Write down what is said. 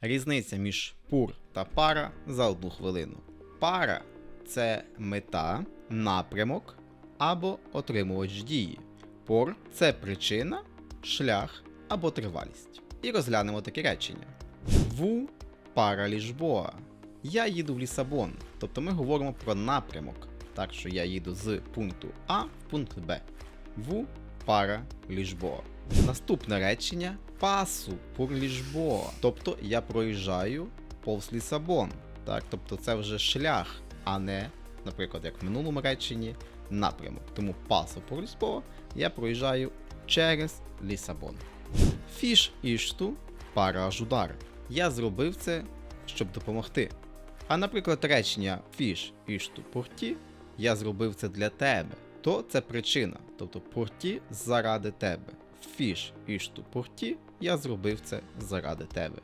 Різниця між пур та пара за одну хвилину. Пара це мета, напрямок або отримувач дії. Пор це причина, шлях або тривалість. І розглянемо такі речення. Ву пара Ліжбоа. Я їду в Лісабон. Тобто ми говоримо про напрямок. Так що я їду з пункту А в пункт Б. Ву пара Ліжбоа. Наступне речення пасу пур Ліжбоа. Тобто я проїжджаю повз Лісабон. Так, тобто це вже шлях, а не, наприклад, як в минулому реченні, напрямок. Тому пасу пур Лісбоа я проїжджаю через Лісабон. Фіш ішту пара ажудар. Я зробив це, щоб допомогти. А наприклад, речення фіш ішту порті я зробив це для тебе, то це причина, тобто порті заради тебе. Фіш і порті я зробив це заради тебе.